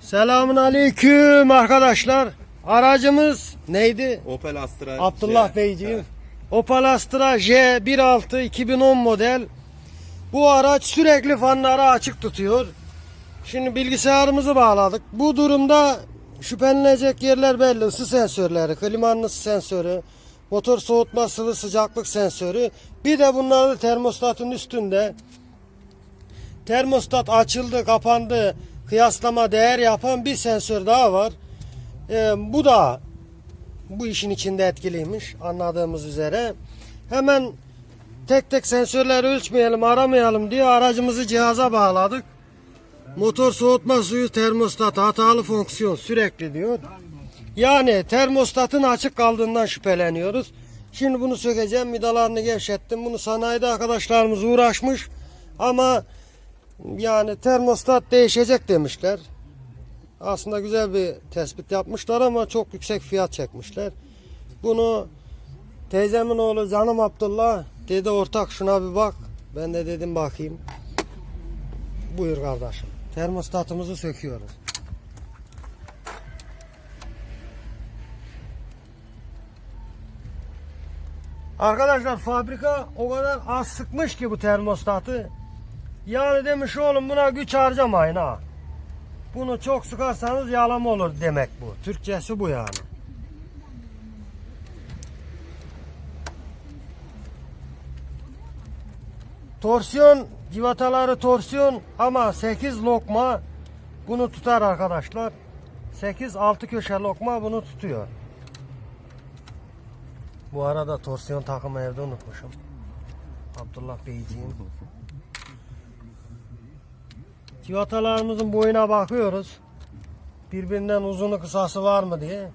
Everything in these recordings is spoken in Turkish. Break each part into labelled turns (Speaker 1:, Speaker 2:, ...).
Speaker 1: Selamun aleyküm arkadaşlar. Aracımız neydi?
Speaker 2: Opel Astra.
Speaker 1: Abdullah
Speaker 2: J.
Speaker 1: Beyciğim.
Speaker 2: Evet.
Speaker 1: Opel Astra J16 2010 model. Bu araç sürekli fanları açık tutuyor. Şimdi bilgisayarımızı bağladık. Bu durumda şüphenilecek yerler belli. Isı sensörleri, klimanın ısı sensörü, motor soğutma sıvı sıcaklık sensörü. Bir de bunlar da termostatın üstünde. Termostat açıldı, kapandı, kıyaslama değer yapan bir sensör daha var. Ee, bu da bu işin içinde etkiliymiş anladığımız üzere. Hemen tek tek sensörleri ölçmeyelim, aramayalım diye aracımızı cihaza bağladık. Motor soğutma suyu termostat hatalı fonksiyon sürekli diyor. Yani termostatın açık kaldığından şüpheleniyoruz. Şimdi bunu sökeceğim. Vidalarını gevşettim. Bunu sanayide arkadaşlarımız uğraşmış. Ama yani termostat değişecek demişler. Aslında güzel bir tespit yapmışlar ama çok yüksek fiyat çekmişler. Bunu teyzemin oğlu canım Abdullah dedi ortak şuna bir bak. Ben de dedim bakayım. Buyur kardeşim. Termostatımızı söküyoruz. Arkadaşlar fabrika o kadar az sıkmış ki bu termostatı. Yani demiş oğlum buna güç harcamayın ha. Bunu çok sıkarsanız yağlama olur demek bu. Türkçesi bu yani. Torsiyon, civataları torsiyon ama 8 lokma bunu tutar arkadaşlar. 8 6 köşe lokma bunu tutuyor. Bu arada torsiyon takımı evde unutmuşum. Abdullah Beyciğim. Civatalarımızın boyuna bakıyoruz. Birbirinden uzunu kısası var mı diye.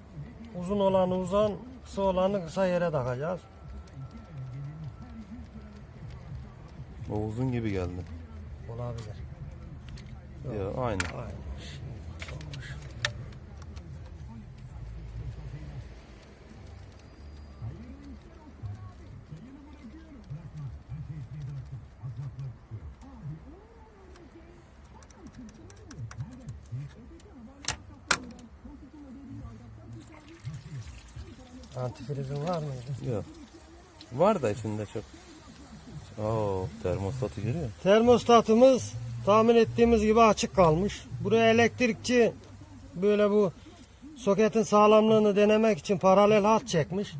Speaker 1: Uzun olanı uzan, kısa olanı kısa yere takacağız.
Speaker 2: O uzun gibi geldi.
Speaker 1: Olabilir.
Speaker 2: Ya, aynı.
Speaker 1: Aynen. Antifrizin var mıydı?
Speaker 2: Yok. Var da içinde çok. Oo, termostatı görüyor.
Speaker 1: Termostatımız tahmin ettiğimiz gibi açık kalmış. Buraya elektrikçi böyle bu soketin sağlamlığını denemek için paralel hat çekmiş.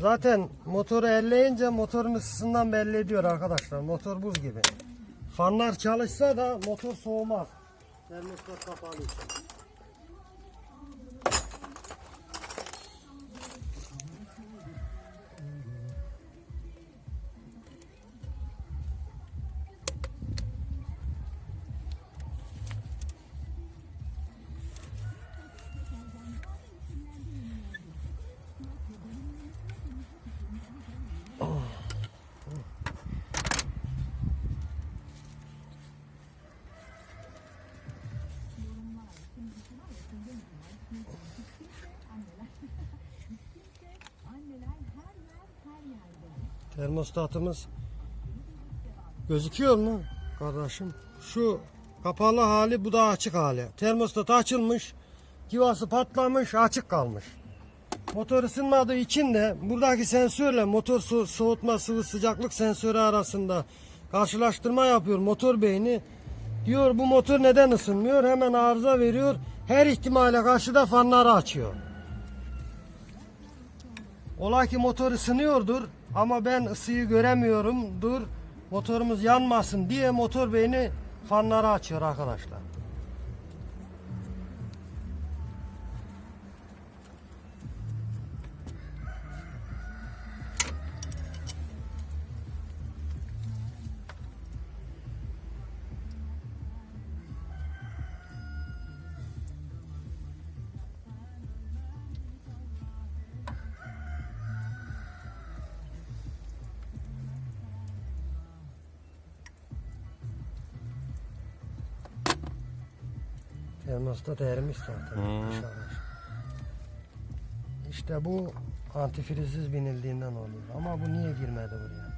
Speaker 1: Zaten motoru elleyince motorun ısısından belli ediyor arkadaşlar. Motor buz gibi. Fanlar çalışsa da motor soğumaz. Termostat kapalı. Termostatımız gözüküyor mu kardeşim? Şu kapalı hali bu da açık hali. Termostat açılmış. Civası patlamış açık kalmış. Motor ısınmadığı için de buradaki sensörle motor so- soğutma sıvı sıcaklık sensörü arasında karşılaştırma yapıyor motor beyni. Diyor bu motor neden ısınmıyor? Hemen arıza veriyor. Her ihtimale karşı da fanları açıyor. Ola ki motor ısınıyordur ama ben ısıyı göremiyorumdur. Motorumuz yanmasın diye motor beyni fanları açıyor arkadaşlar. Termosta termiş zaten.
Speaker 2: Hmm.
Speaker 1: İşte bu antifrizsiz binildiğinden oluyor. Ama bu niye girmedi buraya?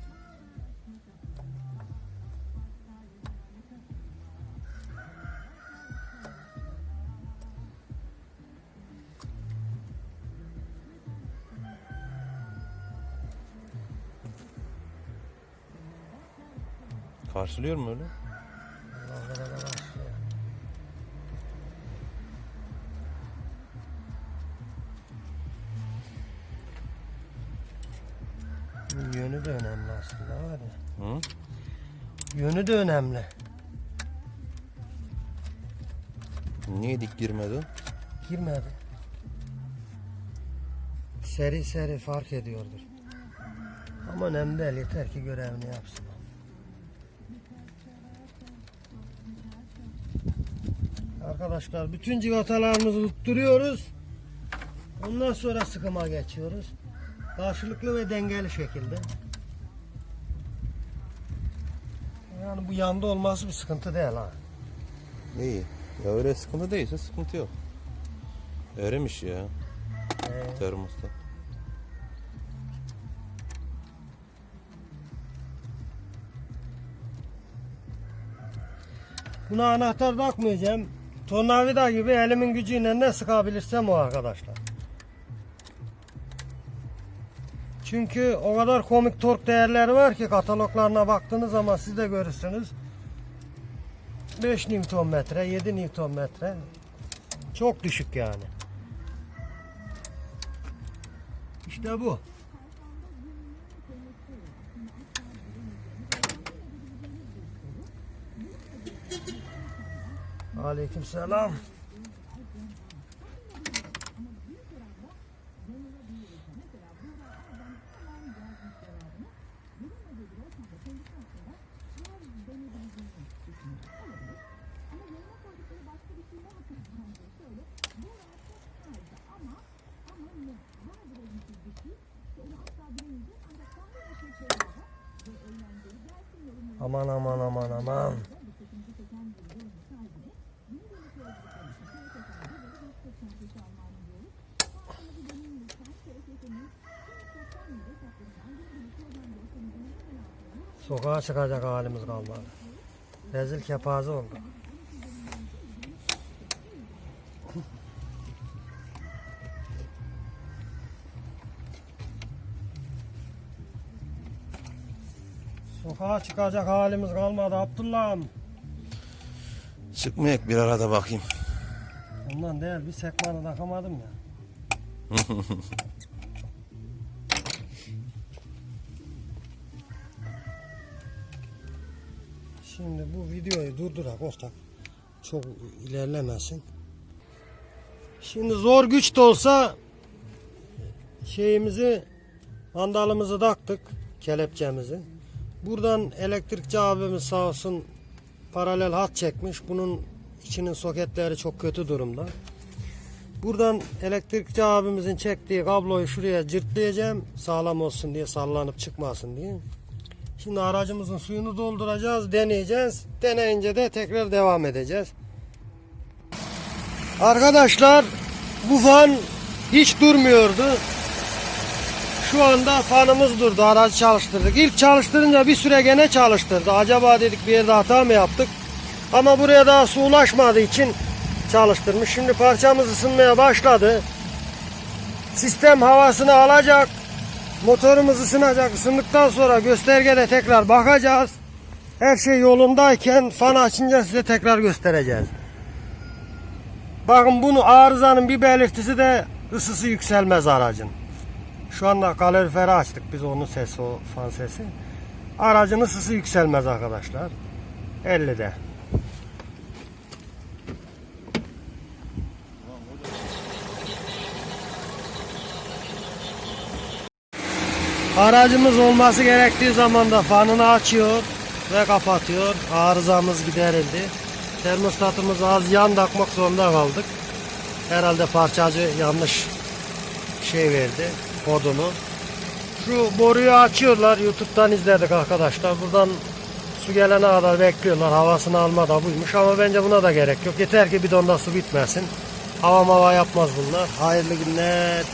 Speaker 2: Karşılıyor mu öyle?
Speaker 1: Yönü de önemli.
Speaker 2: Niye dik girmedi?
Speaker 1: Girmedi. Seri seri fark ediyordur. Ama önemli değil yeter ki görevini yapsın. Arkadaşlar bütün civatalarımızı tutturuyoruz. Ondan sonra sıkıma geçiyoruz. Karşılıklı ve dengeli şekilde. Yani bu yanda olması bir sıkıntı değil ha.
Speaker 2: İyi. Ya öyle sıkıntı değilse sıkıntı yok. Erimiş ya
Speaker 1: Ee,
Speaker 2: termosta.
Speaker 1: Buna anahtar takmayacağım. Tornavida gibi elimin gücüyle ne sıkabilirsem o arkadaşlar. Çünkü o kadar komik tork değerleri var ki kataloglarına baktığınız zaman siz de görürsünüz. 5 Nm, 7 Nm. Çok düşük yani. İşte bu. Aleykümselam. Aman aman aman aman. Sokağa çıkacak halimiz kalmadı. Rezil kepaze oldu. Sokağa çıkacak halimiz kalmadı Abdullah'ım.
Speaker 2: Çıkmayak bir arada bakayım.
Speaker 1: Ondan değil bir sekmanı takamadım ya. Şimdi bu videoyu durdurak ortak. Çok ilerlemesin. Şimdi zor güç de olsa şeyimizi mandalımızı taktık kelepçemizi. Buradan elektrikçi abimiz sağ olsun paralel hat çekmiş. Bunun içinin soketleri çok kötü durumda. Buradan elektrikçi abimizin çektiği kabloyu şuraya cırtlayacağım. Sağlam olsun diye sallanıp çıkmasın diye. Şimdi aracımızın suyunu dolduracağız, deneyeceğiz. Deneyince de tekrar devam edeceğiz. Arkadaşlar bu fan hiç durmuyordu. Şu anda fanımız durdu. Aracı çalıştırdık. İlk çalıştırınca bir süre gene çalıştırdı. Acaba dedik bir yerde hata mı yaptık? Ama buraya daha su ulaşmadığı için çalıştırmış. Şimdi parçamız ısınmaya başladı. Sistem havasını alacak. Motorumuz ısınacak. Isındıktan sonra göstergede tekrar bakacağız. Her şey yolundayken fan açınca size tekrar göstereceğiz. Bakın bunu arızanın bir belirtisi de ısısı yükselmez aracın. Şu anda kaloriferi açtık biz onun sesi o fan sesi. Aracın ısısı yükselmez arkadaşlar. 50'de. Aracımız olması gerektiği zaman da fanını açıyor ve kapatıyor. Arızamız giderildi. Termostatımız az yan takmak zorunda kaldık. Herhalde parçacı yanlış şey verdi kodunu. Şu boruyu açıyorlar. YouTube'dan izledik arkadaşlar. Buradan su gelene kadar bekliyorlar. Havasını alma da buymuş ama bence buna da gerek yok. Yeter ki bidonda su bitmesin. Hava mava yapmaz bunlar. Hayırlı günler.